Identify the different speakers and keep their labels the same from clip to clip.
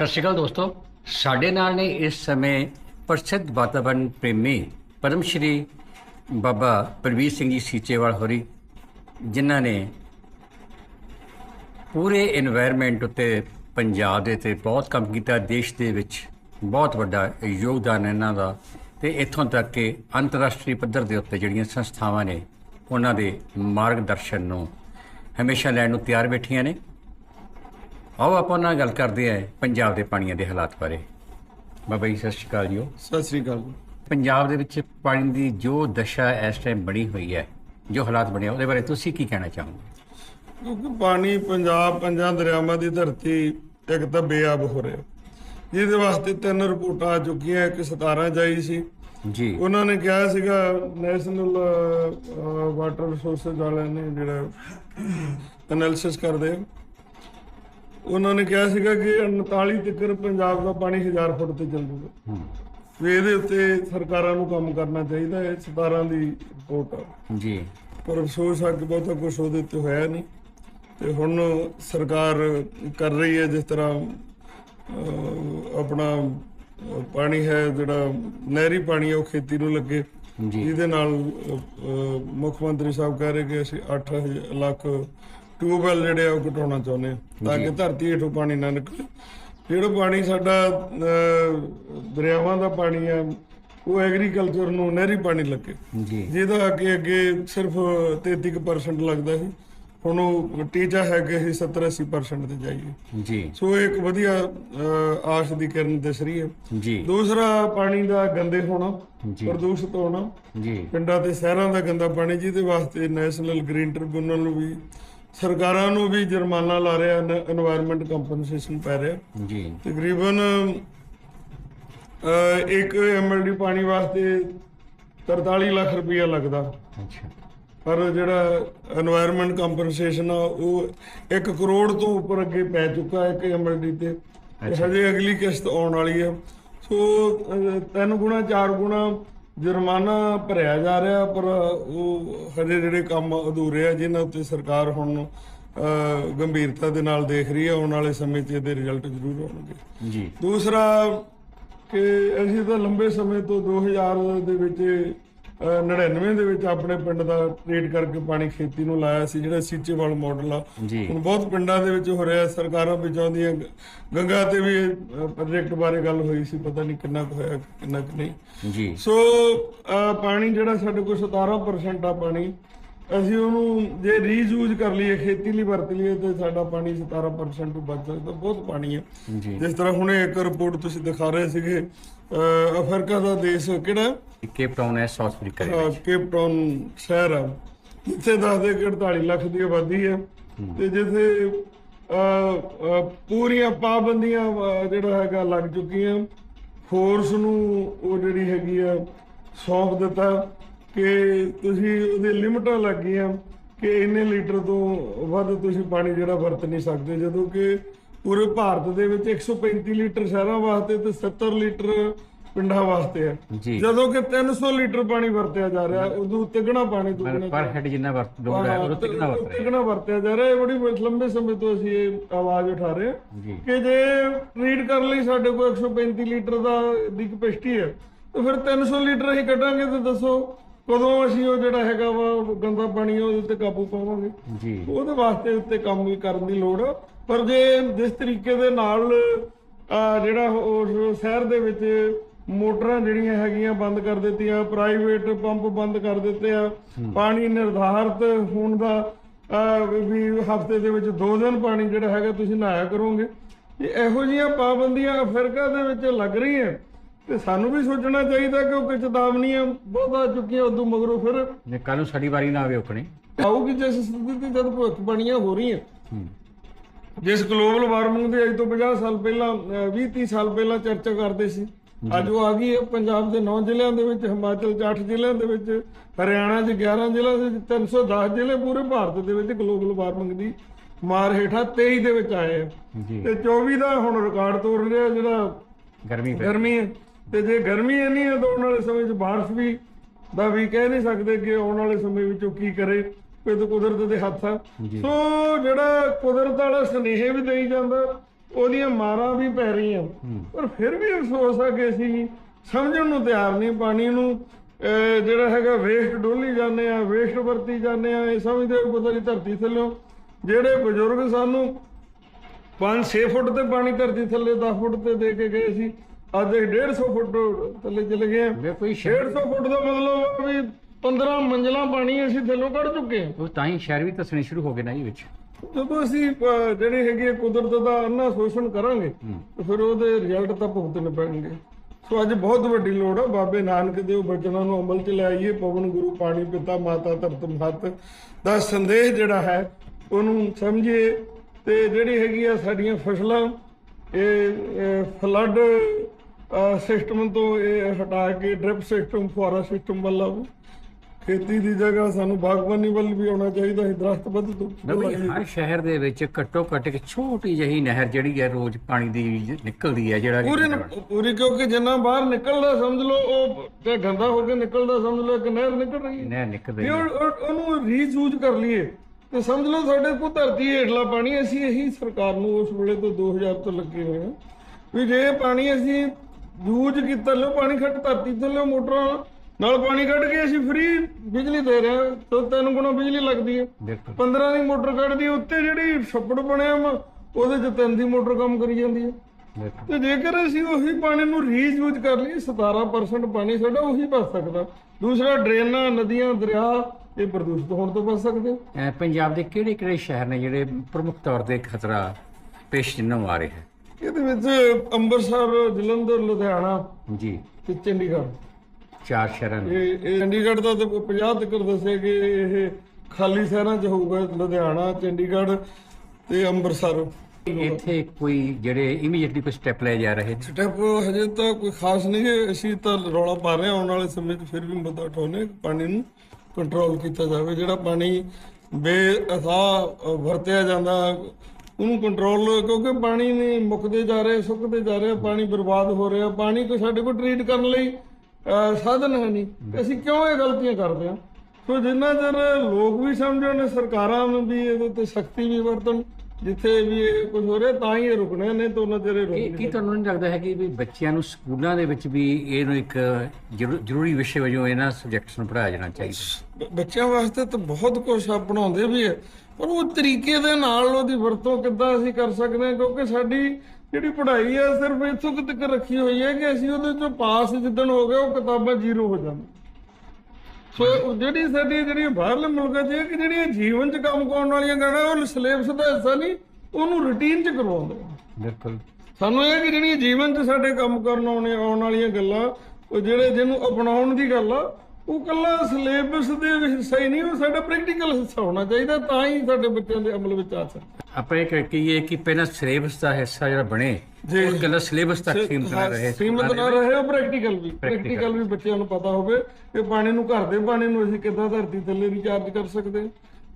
Speaker 1: ਸਤਿ ਸ਼੍ਰੀ ਅਕਾਲ ਦੋਸਤੋ। ਸਾਡੇ ਨਾਲ ਨੇ ਇਸ ਸਮੇਂ ਪ੍ਰਸਿੱਧ ਵਾਤਾਵਰਣ ਪ੍ਰੇਮੀ ਪਰਮ ਸ਼੍ਰੀ ਬਾਬਾ ਪ੍ਰਵੀਰ ਸਿੰਘ ਜੀ ਸੀਚੇਵਾਲ ਹੋਰੀ, ਜਿਨ੍ਹਾਂ ਨੇ ਪੂਰੇ এনवायरमेंट ਉੱਤੇ ਪੰਜਾਬ ਦੇ ਤੇ ਬਹੁਤ ਕੰਮ ਕੀਤਾ, ਦੇਸ਼ ਦੇ ਵਿੱਚ ਬਹੁਤ ਵੱਡਾ ਯੋਗਦਾਨ ਇਹਨਾਂ ਦਾ ਤੇ ਇੱਥੋਂ ਤੱਕ ਕਿ ਅੰਤਰਰਾਸ਼ਟਰੀ ਪੱਧਰ ਦੇ ਉੱਤੇ ਜਿਹੜੀਆਂ ਸੰਸਥਾਵਾਂ ਨੇ, ਉਹਨਾਂ ਦੇ ਮਾਰਗਦਰਸ਼ਨ ਨੂੰ ਹਮੇਸ਼ਾ ਲੈਣ ਨੂੰ ਤਿਆਰ ਬੈਠੀਆਂ ਨੇ। ਆਓ ਆਪਾਂ ਨਾਲ ਗੱਲ ਕਰਦੇ ਹਾਂ ਪੰਜਾਬ ਦੇ ਪਾਣੀਆਂ ਦੇ ਹਾਲਾਤ ਬਾਰੇ। ਬਾਬਾ ਜੀ ਸਤਿ ਸ਼੍ਰੀ ਅਕਾਲ ਜੀ।
Speaker 2: ਸਤਿ ਸ੍ਰੀ ਅਕਾਲ।
Speaker 1: ਪੰਜਾਬ ਦੇ ਵਿੱਚ ਪਾਣੀ ਦੀ ਜੋ ਦਸ਼ਾ ਇਸ ਟਾਈਮ ਬਣੀ ਹੋਈ ਹੈ ਜੋ ਹਾਲਾਤ ਬਣੇ ਆ, ਉਹਦੇ ਬਾਰੇ ਤੁਸੀਂ ਕੀ ਕਹਿਣਾ ਚਾਹੋਗੇ?
Speaker 2: ਕਿਉਂਕਿ ਪਾਣੀ ਪੰਜਾਬ ਪੰਜਾਂ ਦਰਿਆਵਾਂ ਦੀ ਧਰਤੀ ਇੱਕ ਤਾਂ ਬੇਅਬ ਹੋ ਰਿਹਾ। ਜਿਹਦੇ ਵਾਸਤੇ ਤਿੰਨ ਰਿਪੋਰਟਾਂ ਆ ਚੁੱਕੀਆਂ ਇੱਕ 17 ਜਾਈ ਸੀ।
Speaker 1: ਜੀ।
Speaker 2: ਉਹਨਾਂ ਨੇ ਕਿਹਾ ਸੀਗਾ ਨੈਸ਼ਨਲ ਵਾਟਰ ਰਿਸੋਰਸਸ ਵਾਲਿਆਂ ਨੇ ਜਿਹੜਾ ਐਨਾਲਿਸਿਸ ਕਰਦੇ ਆ ਉਹਨਾਂ ਨੇ ਕਿਹਾ ਸੀਗਾ ਕਿ 39 ਤੱਕ ਪੰਜਾਬ ਦਾ ਪਾਣੀ 1000 ਫੁੱਟ ਤੇ ਚੱਲ ਜੂਗਾ।
Speaker 1: ਹੂੰ,
Speaker 2: ਵੀ ਇਹਦੇ ਉੱਤੇ ਸਰਕਾਰਾਂ ਨੂੰ ਕੰਮ ਕਰਨਾ ਚਾਹੀਦਾ ਹੈ 17 ਦੀ ਰਿਪੋਰਟ ਆ।
Speaker 1: ਜੀ।
Speaker 2: ਪਰ ਅਫਸੋਸ ਆ ਕਿ ਬਹੁਤਾ ਕੁਝ ਉਹਦੇ ਉੱਤੇ ਹੋਇਆ ਨਹੀਂ। ਤੇ ਹੁਣ ਸਰਕਾਰ ਕਰ ਰਹੀ ਹੈ ਜਿਸ ਤਰ੍ਹਾਂ ਆਪਣਾ ਪਾਣੀ ਹੈ ਜਿਹੜਾ ਨਹਿਰੀ ਪਾਣੀ ਉਹ ਖੇਤੀ ਨੂੰ ਲੱਗੇ।
Speaker 1: ਜੀ।
Speaker 2: ਜਿਹਦੇ ਨਾਲ ਮੁੱਖ ਮੰਤਰੀ ਸਾਹਿਬ ਕਹਿ ਰਹੇ ਕਿ ਅਸੀਂ 8 ਲੱਖ ਟਿਊਬਵੈਲ ਜਿਹੜੇ ਆ ਉਹ ਘਟਾਉਣਾ ਚਾਹੁੰਦੇ ਹਾਂ ਤਾਂ ਕਿ ਧਰਤੀ ਹੇਠੋਂ ਪਾਣੀ ਨਾ ਨਿਕਲੇ। ਜਿਹੜਾ ਪਾਣੀ ਸਾਡਾ ਦਰਿਆਵਾਂ ਦਾ ਪਾਣੀ ਆ ਉਹ ਐਗਰੀਕਲਚਰ ਨੂੰ ਨਹਿਰੀ ਪਾਣੀ ਲੱਗੇ।
Speaker 1: ਜੀ।
Speaker 2: ਜਿਹਦਾ ਅੱਗੇ ਅੱਗੇ ਸਿਰਫ 33% ਲੱਗਦਾ ਸੀ ਹੁਣ ਉਹ ਟੀਚਾ ਹੈ ਕਿ ਅਸੀਂ 70-80% ਤੇ ਜਾਈਏ।
Speaker 1: ਜੀ।
Speaker 2: ਸੋ ਇੱਕ ਵਧੀਆ ਆਸ ਦੀ ਕਿਰਨ ਦਿਸ ਰਹੀ ਹੈ।
Speaker 1: ਜੀ।
Speaker 2: ਦੂਸਰਾ ਪਾਣੀ ਦਾ ਗੰਦੇ ਹੋਣਾ ਪ੍ਰਦੂਸ਼ਿਤ ਹੋਣਾ।
Speaker 1: ਜੀ।
Speaker 2: ਪਿੰਡਾਂ ਤੇ ਸ਼ਹਿਰਾਂ ਦਾ ਗੰਦਾ ਪਾਣੀ ਜਿਹਦੇ ਵਾਸਤੇ ਨੈਸ਼ਨਲ ਗ੍ਰੀਨ ਟ੍ਰਿਬਿਊਨਲ ਨੂੰ ਵੀ ਸਰਕਾਰਾਂ ਨੂੰ ਵੀ ਜੁਰਮਾਨਾ ਲਾ ਰਿਹਾ এনवायरमेंट ਕੰਪਨਸੇਸ਼ਨ ਪੈ ਰਿਹਾ।
Speaker 1: ਜੀ।
Speaker 2: ਤਕਰੀਬਨ ਇੱਕ ਐਮਐਲਡੀ ਪਾਣੀ ਵਾਸਤੇ 43 ਲੱਖ ਰੁਪਇਆ ਲੱਗਦਾ।
Speaker 1: ਅੱਛਾ।
Speaker 2: ਪਰ ਜਿਹੜਾ এনवायरमेंट ਕੰਪਨਸੇਸ਼ਨ ਆ ਉਹ 1 ਕਰੋੜ ਤੋਂ ਉੱਪਰ ਅੱਗੇ ਪੈ ਚੁੱਕਾ ਹੈ ਇੱਕ ਐਮਐਲਡੀ ਤੇ। ਹਜੇ ਅਗਲੀ ਕਿਸ਼ਤ ਆਉਣ ਵਾਲੀ ਹੈ। ਸੋ ਤਿੰਨ ਗੁਣਾ ਚਾਰ ਗੁਣਾ ਜੁਰਮਾਨਾ ਭਰਿਆ ਜਾ ਰਿਹਾ ਪਰ ਉਹ ਹਜੇ ਜਿਹੜੇ ਕੰਮ ਅਧੂਰੇ ਆ ਜਿਨ੍ਹਾਂ ਉੱਤੇ ਸਰਕਾਰ ਹੁਣ ਗੰਭੀਰਤਾ ਦੇ ਨਾਲ ਦੇਖ ਰਹੀ ਹੈ ਆਉਣ ਵਾਲੇ ਸਮੇਂ 'ਚ ਇਹਦੇ ਰਿਜ਼ਲਟ ਜ਼ਰੂਰ ਆਉਣਗੇ।
Speaker 1: ਜੀ।
Speaker 2: ਦੂਸਰਾ ਕਿ ਅਸੀਂ ਤਾਂ ਲੰਬੇ ਸਮੇਂ ਤੋਂ 2000 ਦੇ ਵਿੱਚ 99 ਦੇ ਵਿੱਚ ਆਪਣੇ ਪਿੰਡ ਦਾ ਟ੍ਰੀਟ ਕਰਕੇ ਪਾਣੀ ਖੇਤੀ ਨੂੰ ਲਾਇਆ ਸੀ ਜਿਹੜਾ ਸੀਚੇਵਾਲ ਮਾਡਲ ਆ। ਹੁਣ ਬਹੁਤ ਪਿੰਡਾਂ ਦੇ ਵਿੱਚ ਹੋ ਰਿਹਾ ਸਰਕਾਰਾਂ ਵੀ ਚਾਹੁੰਦੀਆਂ ਗੰਗਾ ਤੇ ਵੀ ਪ੍ਰੋਜੈਕਟ ਬਾਰੇ ਗੱਲ ਹੋਈ ਸੀ ਪਤਾ ਨਹੀਂ ਕਿੰਨਾ ਕੁ ਹੋਇਆ ਕਿੰਨਾ ਕੁ ਨਹੀਂ।
Speaker 1: ਜੀ।
Speaker 2: ਸੋ ਪਾਣੀ ਜਿਹੜਾ ਸਾਡੇ ਕੋਲ 17% ਆ ਪਾਣੀ ਅਸੀਂ ਉਹਨੂੰ ਜੇ ਰੀਯੂਜ਼ ਕਰ ਲਈਏ ਖੇਤੀ ਲਈ ਵਰਤ ਲਈਏ ਤੇ ਸਾਡਾ ਪਾਣੀ 17% ਤੋਂ ਬਚ ਸਕਦਾ ਬਹੁਤ ਪਾਣੀ ਹੈ ਜਿਸ ਤਰ੍ਹਾਂ ਹੁਣੇ ਇੱਕ ਰਿਪੋਰਟ ਤੁਸੀਂ ਦਿਖਾ ਰਹੇ ਸੀਗੇ ਅਫਰੀਕਾ ਦਾ ਦੇਸ਼ ਕਿਹੜਾ
Speaker 1: ਕੇਪ ਟਾਊਨ ਹੈ ਸਾਊਥ ਅਫਰੀਕਾ ਦੇ
Speaker 2: ਅਹ, ਕੇਪ ਟਾਊਨ ਸ਼ਹਿਰ ਆ। ਜਿੱਥੇ ਦੱਸਦੇ ਕਿ 48 ਲੱਖ ਦੀ ਆਬਾਦੀ ਹੈ। ਤੇ ਜਿੱਥੇ ਪੂਰੀਆਂ ਪਾਬੰਦੀਆਂ ਜਿਹੜਾ ਹੈਗਾ ਲੱਗ ਚੁੱਕੀਆਂ ਫੋਰਸ ਨੂੰ ਉਹ ਜਿਹੜੀ ਹੈਗੀ ਆ ਸੌਂਪ ਦਿੱਤਾ ਕਿ ਤੁਸੀਂ ਉਹਦੇ ਲਿਮਟਾਂ ਲੱਗੀਆਂ ਕਿ ਇੰਨੇ ਲੀਟਰ ਤੋਂ ਵੱਧ ਤੁਸੀਂ ਪਾਣੀ ਜਿਹੜਾ ਵਰਤ ਨਹੀਂ ਸਕਦੇ। ਜਦੋਂ ਕਿ ਪੂਰੇ ਭਾਰਤ ਦੇ ਵਿੱਚ 135 ਲੀਟਰ ਸ਼ਹਿਰਾਂ ਵਾਸਤੇ ਤੇ 70 ਲੀਟਰ ਪਿੰਡਾਂ ਵਾਸਤੇ ਹੈ।
Speaker 1: ਜੀ।
Speaker 2: ਜਦੋਂ ਕਿ 300 ਲੀਟਰ ਪਾਣੀ ਵਰਤਿਆ ਜਾ ਰਿਹਾ ਉਦੋਂ ਤਿਗਣਾ ਪਾਣੀ
Speaker 1: ਮਤਲਬ ਪਰ ਹੈਡ ਜਿੰਨਾ ਵਰਤ ਲੋੜ ਹੈ ਉਹ ਕਿੰਨਾ ਵਰਤ ਰਿਹਾ।
Speaker 2: ਤਿਗਣਾ ਵਰਤਿਆ ਜਾ ਰਿਹਾ। ਇਹ ਬੜੀ ਲੰਬੇ ਸਮੇਂ ਤੋਂ ਅਸੀਂ ਇਹ ਆਵਾਜ਼ ਉਠਾ ਰਹੇ ਹਾਂ ਕਿ ਜੇ ਟ੍ਰੀਟ ਕਰਨ ਲਈ ਸਾਡੇ ਕੋਲ 135 ਲੀਟਰ ਦਾ ਦੀ ਕਪੈਸਿਟੀ ਹੈ ਤਾਂ ਫਿਰ 300 ਲੀਟਰ ਅਸੀਂ ਕੱਢਾਂਗੇ ਤੇ ਦੱਸੋ ਕਦੋਂ ਅਸੀਂ ਉਹ ਜਿਹੜਾ ਹੈਗਾ ਵਾ ਉਹ ਗੰਦਾ ਪਾਣੀ ਉਹਦੇ ਤੇ ਕਾਬੂ ਪਾਵਾਂਗੇ।
Speaker 1: ਜੀ।
Speaker 2: ਉਹਦੇ ਵਾਸਤੇ ਉੱਤੇ ਕੰਮ ਵੀ ਕਰਨ ਦੀ ਲੋੜ। ਪਰ ਜੇ ਜਿਸ ਤਰੀਕੇ ਦੇ ਨਾਲ ਜਿਹੜਾ ਉਸ ਸ਼ਹਿਰ ਦੇ ਵਿੱਚ ਮੋਟਰਾਂ ਜਿਹੜੀਆਂ ਹੈਗੀਆਂ ਬੰਦ ਕਰ ਦਿੱਤੀਆਂ ਪ੍ਰਾਈਵੇਟ ਪੰਪ ਬੰਦ ਕਰ ਦਿੱਤੇ ਆ ਪਾਣੀ ਨਿਰਧਾਰਤ ਹੋਣ ਦਾ ਵੀ ਹਫ਼ਤੇ ਦੇ ਵਿੱਚ ਦੋ ਦਿਨ ਪਾਣੀ ਜਿਹੜਾ ਹੈਗਾ ਤੁਸੀਂ ਨਹਾਇਆ ਕਰੋਗੇ। ਇਹ ਜਿਹੀਆਂ ਪਾਬੰਦੀਆਂ ਅਫਰੀਕਾ ਦੇ ਵਿੱਚ ਲੱਗ ਰਹੀਆਂ। ਤੇ ਸਾਨੂੰ ਵੀ ਸੋਚਣਾ ਚਾਹੀਦਾ ਕਿਉਂਕਿ ਚੇਤਾਵਨੀਆਂ ਬਹੁਤ ਆ ਚੁੱਕੀਆਂ ਉਦੋਂ ਮਗਰੋਂ ਫਿਰ
Speaker 1: ਜੇ ਕੱਲ ਨੂੰ ਸਾਡੀ ਵਾਰੀ ਨਾ ਆਵੇ ਉਕਣੇ
Speaker 2: ਆਊਗੀ ਜਿਸ ਸਥਿਤੀ ਤੇ ਜਦ ਭਵਿੱਖਬਾਣੀਆਂ ਹੋ ਰਹੀਆਂ। ਜਿਸ ਗਲੋਬਲ ਵਾਰਮਿੰਗ ਦੀ ਅੱਜ ਤੋਂ 50 ਸਾਲ ਪਹਿਲਾਂ 20 30 ਸਾਲ ਪਹਿਲਾਂ ਚਰਚਾ ਕਰਦੇ ਸੀ। ਅੱਜ ਉਹ ਆ ਗਈ ਹੈ ਪੰਜਾਬ ਦੇ 9 ਜ਼ਿਲ੍ਹਿਆਂ ਦੇ ਵਿੱਚ ਹਿਮਾਚਲ 'ਚ 8 ਜ਼ਿਲ੍ਹਿਆਂ ਦੇ ਵਿੱਚ ਹਰਿਆਣਾ 'ਚ 11 ਜ਼ਿਲ੍ਹਿਆਂ ਦੇ ਵਿੱਚ 310 ਜ਼ਿਲ੍ਹੇ ਪੂਰੇ ਭਾਰਤ ਦੇ ਵਿੱਚ ਗਲੋਬਲ ਵਾਰਮਿੰਗ ਦੀ ਮਾਰ ਹੇਠਾਂ 23 ਦੇ ਵਿੱਚ ਆਏ
Speaker 1: ਜੀ।
Speaker 2: ਤੇ 24 ਦਾ ਹੁਣ ਰਿਕਾਰਡ ਤੋੜ ਰਿਹਾ ਜਿਹੜਾ
Speaker 1: ਗਰਮੀ
Speaker 2: ਗਰਮੀ ਹੈ। ਤੇ ਜੇ ਗਰਮੀ ਇੰਨੀ ਹੈ ਤਾਂ ਆਉਣ ਵਾਲੇ ਸਮੇਂ 'ਚ ਬਾਰਿਸ਼ ਵੀ ਦਾ ਵੀ ਕਹਿ ਨਹੀਂ ਸਕਦੇ ਕਿ ਆਉਣ ਵਾਲੇ ਸਮੇਂ ਵਿੱਚ ਉਹ ਕੀ ਕਰੇ ਇਹ ਤਾਂ ਕੁਦਰਤ ਦੇ ਹੱਥ। ਆ। ਸੋ ਜਿਹੜਾ ਕੁਦਰਤ ਵਾਲਾ ਸੁਨੇਹੇ ਵੀ ਦੇਈ ਜਾਂਦਾ ਉਹਦੀਆਂ ਮਾਰਾਂ ਵੀ ਪੈ ਰਹੀਆਂ। ਪਰ ਫਿਰ ਵੀ ਅਫਸੋਸ ਆ ਕਿ ਅਸੀਂ ਸਮਝਣ ਨੂੰ ਤਿਆਰ ਨਹੀਂ ਪਾਣੀ ਨੂੰ ਜਿਹੜਾ ਹੈਗਾ ਵੇਸਟ ਡੋਲੀ ਜਾਂਦੇ ਆ ਵੇਸਟ ਵਰਤੀ ਜਾਂਦੇ ਆ ਇਹ ਸਮਝਦੇ ਹੋ ਪਤਾ ਨਹੀਂ ਧਰਤੀ ਥੱਲੇ ਜਿਹੜੇ ਬਜ਼ੁਰਗ ਸਾਨੂੰ 5-6 ਫੁੱਟ ਤੇ ਪਾਣੀ ਧਰਤੀ ਥੱਲੇ 10 ਫੁੱਟ ਤੇ ਦੇ ਕੇ ਗਏ ਸੀ ਅੱਜ ਇਹ 150 ਫੁੱਟ ਥੱਲੇ ਚਲੇ ਗਏ ਆ
Speaker 1: ਵੇ ਕੋਈ ਸ਼ਹਿਰ
Speaker 2: 150 ਫੁੱਟ ਦਾ ਮਤਲਬ ਵੀ 15 ਮੰਜ਼ਲਾਂ ਪਾਣੀ ਅਸੀਂ ਥੱਲੋਂ ਕੱਢ ਚੁੱਕੇ
Speaker 1: ਉਹ ਤਾਂ ਹੀ ਸ਼ਹਿਰ ਵੀ ਦੱਸਣੇ ਸ਼ੁਰੂ ਹੋ ਗਏ ਨਾ ਇਹ ਵਿੱਚ।
Speaker 2: ਜਦੋਂ ਅਸੀਂ ਅਹ, ਜਿਹੜੀ ਹੈਗੀ ਕੁਦਰਤ ਦਾ ਅੰਨਾ ਸ਼ੋਸ਼ਣ ਕਰਾਂਗੇ ਤੇ ਫਿਰ ਉਹਦੇ ਰਿਜ਼ਲਟ ਤਾਂ ਭੁਗਤਣੇ ਪੈਣਗੇ। ਸੋ ਅੱਜ ਬਹੁਤ ਵੱਡੀ ਲੋੜ ਹੈ ਬਾਬੇ ਨਾਨਕ ਦੇ ਉਹ ਬਚਨਾਂ ਨੂੰ ਅਮਲ ਚ ਲਿਆਈਏ ਪਵਨ ਗੁਰੂ ਪਾਣੀ ਪਿਤਾ ਮਾਤਾ ਧਰਤ ਮਹਤ ਦਾ ਸੰਦੇਸ਼ ਜਿਹੜਾ ਹੈ ਉਹਨੂੰ ਸਮਝੀਏ। ਤੇ ਜਿਹੜੀ ਹੈਗੀ ਆ ਸਾਡੀਆਂ ਫਸਲਾਂ ਇਹ ਫਲੱਡ ਸਿਸਟਮ ਤੋਂ ਇਹ ਹਟਾ ਕੇ ਡ੍ਰਿਪ ਸਿਸਟਮ ਫੁਆਰਾ ਸਿਸਟਮ ਵੱਲ ਆਓ। ਖੇਤੀ ਦੀ ਜਗ੍ਹਾ ਸਾਨੂੰ ਬਾਗਬਾਨੀ ਵੱਲ ਵੀ ਆਉਣਾ ਚਾਹੀਦਾ ਹੈ ਦਰਖਤ ਵੱਧ ਤੋਂ
Speaker 1: ਹਰ ਸ਼ਹਿਰ ਦੇ ਵਿੱਚ ਘੱਟੋ ਘੱਟ ਇੱਕ ਛੋਟੀ ਜਿਹੀ ਨਹਿਰ ਜਿਹੜੀ ਹੈ ਰੋਜ਼ ਪਾਣੀ ਦੀ ਨਿਕਲਦੀ ਹੈ ਜਿਹੜਾ
Speaker 2: ਪੂਰੀ ਪੂਰੀ ਕਿਉਂਕਿ ਜਿੰਨਾ ਬਾਹਰ ਨਿਕਲਦਾ ਸਮਝ ਲਓ ਉਹ ਤੇ ਗੰਦਾ ਹੋ ਕੇ ਨਿਕਲਦਾ ਸਮਝ ਲਓ ਇੱਕ ਨਹਿਰ ਨਿਕਲ ਰਹੀ ਹੈ।
Speaker 1: ਨਹਿਰ ਨਿਕਲਦੀ
Speaker 2: ਵੀ
Speaker 1: ਹੈ।
Speaker 2: ਉਹ- ਉਹ- ਉਹਨੂੰ ਰੀਯੂਜ਼ ਕਰ ਲਈਏ। ਤੇ ਸਮਝ ਲਓ ਸਾਡੇ ਕੋਲ ਧਰਤੀ ਹੇਠਲਾ ਪਾਣੀ ਅਸੀਂ ਇਹੀ ਸਰਕਾਰ ਨੂੰ ਉਸ ਵੇਲੇ ਤੋਂ 2000 ਤੋਂ ਲੱਗੇ ਹੋਏ ਆ ਵੀ ਜੇ ਪਾਣੀ ਅਸੀਂ ਯੂਜ਼ ਕੀਤਾ ਲੋ ਪਾਣੀ ਖੱਟ ਧਰਤੀ ਥੱਲੇ ਮੋਟਰਾਂ ਨਾਲ ਪਾਣੀ ਕੱਢ ਕੇ ਅਸੀਂ ਫ੍ਰੀ ਬਿਜਲੀ ਦੇ ਰਹੇ ਹਾਂ। ਤਾਂ ਤਿੰਨ ਗੁਣਾ ਬਿਜਲੀ ਲੱਗਦੀ ਹੈ।
Speaker 1: ਬਿਲਕੁਲ।
Speaker 2: 15 ਦੀ ਮੋਟਰ ਕੱਢਦੀ ਉੱਤੇ ਜਿਹੜੀ ਛੱਪੜ ਬਣਿਆ ਵਾ ਉਹਦੇ ਚ ਤਿੰਨ ਦੀ ਮੋਟਰ ਕੰਮ ਕਰੀ ਜਾਂਦੀ ਹੈ। ਤੇ ਜੇਕਰ ਅਸੀਂ ਉਹੀ ਪਾਣੀ ਨੂੰ ਰੀਯੂਜ਼ ਕਰ ਲਈਏ 17% ਪਾਣੀ ਸਾਡਾ ਉਹੀ ਬਚ ਸਕਦਾ। ਦੂਸਰਾ ਡਰੇਨਾਂ ਨਦੀਆਂ ਦਰਿਆ ਇਹ ਪ੍ਰਦੂਸ਼ਿਤ ਹੋਣ ਤੋਂ ਬਚ ਸਕਦੇ
Speaker 1: ਪੰਜਾਬ ਦੇ ਕਿਹੜੇ ਕਿਹੜੇ ਸ਼ਹਿਰ ਨੇ ਜਿਹੜੇ ਪ੍ਰਮੁੱਖ ਤੌਰ ਤੇ ਖਤਰਾ ਪੇਸ਼ ਨੂੰ ਆ ਰਿਹਾ ਹੈ?
Speaker 2: ਇਹਦੇ ਵਿੱਚ ਅੰਮ੍ਰਿਤਸਰ ਜਲੰਧਰ ਲੁਧਿਆਣਾ
Speaker 1: ਜੀ।
Speaker 2: ਤੇ ਚੰਡੀਗੜ੍ਹ।
Speaker 1: ਚਾਰ ਸ਼ਹਿਰਾਂ ਨੇ।
Speaker 2: ਇਹ ਇਹ ਚੰਡੀਗੜ੍ਹ ਦਾ ਤੇ 50 ਤੱਕ ਦੱਸੇ ਕਿ ਇਹ ਖਾਲੀ ਸ਼ਹਿਰਾਂ 'ਚ ਹੋਊਗਾ ਲੁਧਿਆਣਾ ਚੰਡੀਗੜ੍ਹ ਤੇ ਅੰਮ੍ਰਿਤਸਰ।
Speaker 1: ਇੱਥੇ ਕੋਈ ਜਿਹੜੇ ਇਮੀਡੀਏਟਲੀ ਕੋਈ ਸਟੈਪ ਲਏ ਜਾ ਰਹੇ ਨੇ?
Speaker 2: ਸਟੈਪ ਹਜੇ ਤਾਂ ਕੋਈ ਖਾਸ ਨਹੀਂ ਹੈ। ਅਸੀਂ ਤਾਂ ਰੌਲਾ ਪਾ ਰਹੇ ਹਾਂ। ਆਉਣ ਵਾਲੇ ਸਮੇਂ 'ਚ ਫਿਰ ਵੀ ਮੁੱਦਾ ਉਠਾਉਣੇ ਪਾਣੀ ਨੂੰ ਕੰਟਰੋਲ ਕੀਤਾ ਜਾਵੇ। ਜਿਹੜਾ ਪਾਣੀ ਬੇਅਥਾ ਵਰਤਿਆ ਜਾਂਦਾ ਉਹਨੂੰ ਕੰਟਰੋਲ ਕਿਉਂਕਿ ਪਾਣੀ ਨਹੀਂ ਮੁੱਕਦੇ ਜਾ ਰਹੇ ਸੁੱਕਦੇ ਜਾ ਰਹੇ ਪਾਣੀ ਬਰਬਾਦ ਹੋ ਰਿਹਾ। ਪਾਣੀ ਕੋਈ ਸਾਡੇ ਕੋਲ ਟ੍ਰੀਟ ਕਰਨ ਲਈ ਸਾਧਨ ਹੈ ਨਹੀਂ। ਅਸੀਂ ਕਿਉਂ ਇਹ ਗਲਤੀਆਂ ਕਰਦੇ ਹਾਂ? ਸੋ ਜਿੰਨਾ ਚਿਰ ਲੋਕ ਵੀ ਸਮਝਣ ਸਰਕਾਰਾਂ ਨੂੰ ਵੀ ਇਹਦੇ ਤੇ ਸਖਤੀ ਵੀ ਵਰਤਣ ਜਿੱਥੇ ਵੀ ਕੁਝ ਹੋ ਰਿਹਾ ਤਾਂ ਹੀ ਇਹ ਰੁਕਣੇ ਨੇ ਤਾਂ ਉਹਨਾਂ ਚਿਰ ਇਹ ਰੁਕ
Speaker 1: ਕੀ ਤੁਹਾਨੂੰ ਨਹੀਂ ਲੱਗਦਾ ਹੈ ਕਿ ਵੀ ਬੱਚਿਆਂ ਨੂੰ ਸਕੂਲਾਂ ਦੇ ਵਿੱਚ ਵੀ ਇਹਨੂੰ ਇੱਕ ਜ਼ਰੂ- ਜ਼ਰੂਰੀ ਵਿਸ਼ੇ ਵਜੋਂ ਇਹਨਾਂ ਸਬਜੈਕਟਸ ਨੂੰ ਪੜ੍ਹਾਇਆ ਜਾਣਾ ਚਾਹੀਦਾ?
Speaker 2: ਬੱਚਿਆਂ ਵਾਸਤੇ ਤਾਂ ਬਹੁਤ ਕੁਝ ਆ ਬਣਾਉਂਦੇ ਵੀ ਹੈ ਪਰ ਉਹ ਤਰੀਕੇ ਦੇ ਨਾਲ ਉਹਦੀ ਵਰਤੋਂ ਕਿੱਦਾਂ ਅਸੀਂ ਕਰ ਸਕਦੇ ਹਾਂ ਕਿਉਂਕਿ ਸਾਡੀ ਜਿਹੜੀ ਪੜ੍ਹਾਈ ਹੈ ਸਿਰਫ ਇੱਥੋਂ ਤੱਕ ਰੱਖੀ ਹੋਈ ਹੈ ਕਿ ਅਸੀਂ ਉਹਦੇ ਚੋਂ ਪਾਸ ਜਿੱਦਣ ਹੋ ਗਏ ਉਹ ਕਿਤਾਬਾਂ ਜ਼ੀਰੋ ਹੋ ਜਾਂਦੀਆਂ ਸੋ ਜਿਹੜੀ ਸਾਡੀ ਜਿਹੜੀ ਬਾਹਰਲੇ ਮੁਲਕਾਂ 'ਚ ਇਹ ਕਿ ਜਿਹੜੀਆਂ ਜੀਵਨ 'ਚ ਕੰਮ ਕਰਨ ਵਾਲੀਆਂ ਗੱਲਾਂ ਉਹ ਸਿਲੇਬਸ ਦਾ ਹਿੱਸਾ ਨਹੀਂ ਉਹਨੂੰ ਰੁਟੀਨ 'ਚ ਕਰਵਾਉਂਦੇ ਆ।
Speaker 1: ਬਿਲਕੁਲ।
Speaker 2: ਸਾਨੂੰ ਇਹ ਕਿ ਜਿਹੜੀਆਂ ਜੀਵਨ 'ਚ ਸਾਡੇ ਕੰਮ ਕਰਨ ਆਉਣੇ ਆਉਣ ਵਾਲੀਆਂ ਗੱਲਾਂ ਉਹ ਜਿਹੜੇ ਜਿਹਨੂੰ ਅਪਣਾਉਣ ਦੀ ਗੱਲ ਆ ਉਹ ਕੱਲਾ ਸਿਲੇਬਸ ਦੇ ਹਿੱਸਾ ਹੀ ਨਹੀਂ ਉਹ ਸਾਡਾ ਪ੍ਰੈਕਟੀਕਲ ਹਿੱਸਾ ਹੋਣਾ ਚਾਹੀਦਾ ਤਾਂ ਹੀ ਸਾਡੇ ਬੱਚਿਆਂ ਦੇ ਅਮਲ ਵਿੱਚ ਆ ਸਕਦਾ।
Speaker 1: ਆਪਾਂ ਇਹ ਕਹਿ- ਕਹੀਏ ਕਿ ਪਹਿਲਾਂ ਸਿਲੇਬਸ ਦਾ ਹਿੱਸਾ ਜਿਹੜਾ ਬਣੇ। ਉਹ ਗੱਲਾਂ ਸਿਲੇਬਸ ਤੱਕ ਸੀਮਤ ਨਾ ਰਹੇ।
Speaker 2: ਸੀਮਤ ਨਾ ਰਹੇ ਉਹ ਪ੍ਰੈਕਟੀਕਲ ਵੀ। ਪ੍ਰੈਕਟੀਕਲ ਵੀ ਬੱਚਿਆਂ ਨੂੰ ਪਤਾ ਹੋਵੇ ਕਿ ਪਾਣੀ ਨੂੰ ਘਰ ਦੇ ਪਾਣੀ ਨੂੰ ਅਸੀਂ ਕਿੱਦਾਂ ਧਰਤੀ ਥੱਲੇ ਰਿਚਾਰਜ ਕਰ ਸਕਦੇ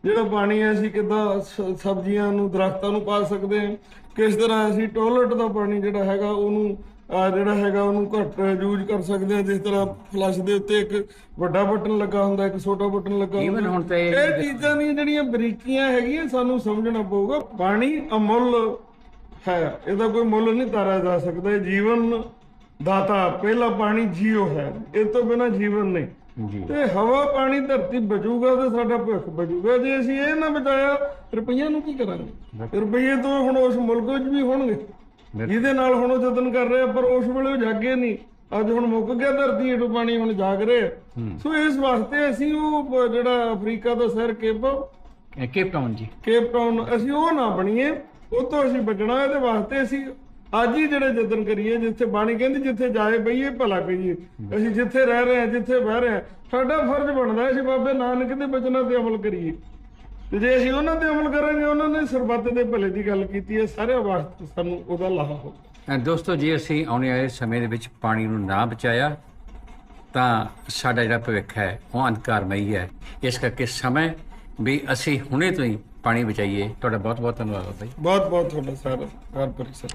Speaker 2: ਜਿਹੜਾ ਪਾਣੀ ਹੈ ਅਸੀਂ ਕਿੱਦਾਂ ਸਬਜ਼ੀਆਂ ਨੂੰ ਦਰਖਤਾਂ ਨੂੰ ਪਾ ਸਕਦੇ ਹਾਂ। ਕਿਸ ਤਰ੍ਹਾਂ ਅਸੀਂ ਟਾਇਲਟ ਦਾ ਪਾਣੀ ਜਿਹੜਾ ਹੈਗਾ ਉਹਨੂੰ ਆ ਜਿਹੜਾ ਹੈਗਾ ਉਹਨੂੰ ਘੱਟ ਯੂਜ਼ ਕਰ ਸਕਦੇ ਹਾਂ ਜਿਸ ਤਰ੍ਹਾਂ ਫਲਸ਼ ਦੇ ਉੱਤੇ ਇੱਕ ਵੱਡਾ ਬਟਨ ਲੱਗਾ ਹੁੰਦਾ ਇੱਕ ਛੋਟਾ ਬਟਨ ਲੱਗਾ
Speaker 1: Even
Speaker 2: ਹੁੰਦਾ।
Speaker 1: ਹੁਣ ਤਾਂ ਇਹ-
Speaker 2: ਚੀਜ਼ਾਂ ਦੀਆਂ ਜਿਹੜੀਆਂ ਬਰੀਕੀਆਂ ਹੈਗੀਆਂ ਸਾਨੂੰ ਸਮਝਣਾ ਪਊਗਾ ਪਾਣੀ ਅਮੁੱਲ ਹੈ। ਇਹਦਾ ਕੋਈ ਮੁੱਲ ਨਹੀਂ ਤਾਰਿਆ ਜਾ ਸਕਦਾ ਇਹ ਜੀਵਨ ਦਾਤਾ ਪਹਿਲਾ ਪਾਣੀ ਜੀਓ ਹੈ। ਇਹ ਤੋਂ ਬਿਨਾ ਜੀਵਨ ਨਹੀਂ।
Speaker 1: ਜੀ।
Speaker 2: ਤੇ ਹਵਾ ਪਾਣੀ ਧਰਤੀ ਬਚੂਗਾ ਤੇ ਸਾਡਾ ਭਵਿੱਖ ਬਚੂਗਾ। ਜੇ ਅਸੀਂ ਇਹ ਨਾ ਬਚਾਇਆ ਰੁਪਈਆ ਨੂੰ ਕੀ ਕਰਾਂਗੇ? ਰੁਪਈਏ ਤੋਂ ਹੁਣ ਉਸ ਮੁਲਕ ਵਿੱਚ ਵੀ ਹੋਣਗੇ। ਜਿਹਦੇ ਨਾਲ ਹੁਣ ਉਹ ਯਤਨ ਕਰ ਰਹੇ ਪਰ ਉਸ ਵੇਲੇ ਉਹ ਜਾਗੇ ਨਹੀਂ। ਅੱਜ ਹੁਣ ਮੁੱਕ ਗਿਆ ਧਰਤੀ ਹੇਠੋਂ ਪਾਣੀ ਹੁਣ ਜਾਗ ਰਿਹਾ ਸੋ ਇਸ ਵਾਸਤੇ ਅਸੀਂ ਉਹ ਜਿਹੜਾ ਅਫਰੀਕਾ ਦਾ ਸ਼ਹਿਰ ਕੇਪ
Speaker 1: ਕੇਪ ਟਾਊਨ ਜੀ।
Speaker 2: ਕੇਪ ਟਾਊਨ ਅਸੀਂ ਉਹ ਨਾ ਬਣੀਏ ਉਹ ਤੋਂ ਅਸੀਂ ਬਚਣਾ ਇਹਦੇ ਵਾਸਤੇ ਅਸੀਂ ਅੱਜ ਹੀ ਜਿਹੜੇ ਯਤਨ ਕਰੀਏ ਜਿੱਥੇ ਬਾਣੀ ਕਹਿੰਦੀ ਜਿੱਥੇ ਜਾਏ ਬਈਏ ਭਲਾ ਕਹੀਏ ਅਸੀਂ ਜਿੱਥੇ ਰਹਿ ਰਹੇ ਹਾਂ ਜਿੱਥੇ ਬਹਿ ਰਹੇ ਹਾਂ ਸਾਡਾ ਫਰਜ਼ ਬਣਦਾ ਹੈ ਅਸੀਂ ਬਾਬੇ ਨਾਨਕ ਦੇ ਬਚਨਾਂ ਤੇ ਅਮਲ ਕਰੀਏ। ਤੇ ਜੇ ਅਸੀਂ ਉਹਨਾਂ ਤੇ ਅਮਲ ਕਰਾਂਗੇ ਉਹਨਾਂ ਨੇ ਸਰਬੱਤ ਦੇ ਭਲੇ ਦੀ ਗੱਲ ਕੀਤੀ ਹੈ ਸਾਰਿਆਂ ਵਾਸਤੇ ਸਾਨੂੰ ਉਹਦਾ ਲਾਹਾ ਹੋਊਗਾ
Speaker 1: ਦੋਸਤੋ ਜੇ ਅਸੀਂ ਆਉਣੇ ਵਾਲੇ ਸਮੇਂ ਦੇ ਵਿੱਚ ਪਾਣੀ ਨੂੰ ਨਾ ਬਚਾਇਆ ਤਾਂ ਸਾਡਾ ਜਿਹੜਾ ਭਵਿੱਖ ਹੈ ਉਹ ਅੰਧਕਾਰਮਈ ਹੈ। ਇਸ ਕਰਕੇ ਸਮੇਂ ਵੀ ਅਸੀਂ ਹੁਣੇ ਤੋਂ ਹੀ ਪਾਣੀ ਬਚਾਈਏ। ਤੁਹਾਡਾ ਬਹੁਤ ਬਹੁਤ ਧੰਨਵਾਦ ਬਾਈ
Speaker 2: ਬਹੁਤ ਬਹੁਤ ਤੁਹਾਡਾ ਸਾਰਾ ਕਾਰਪੋਰੇਟ ਸਰ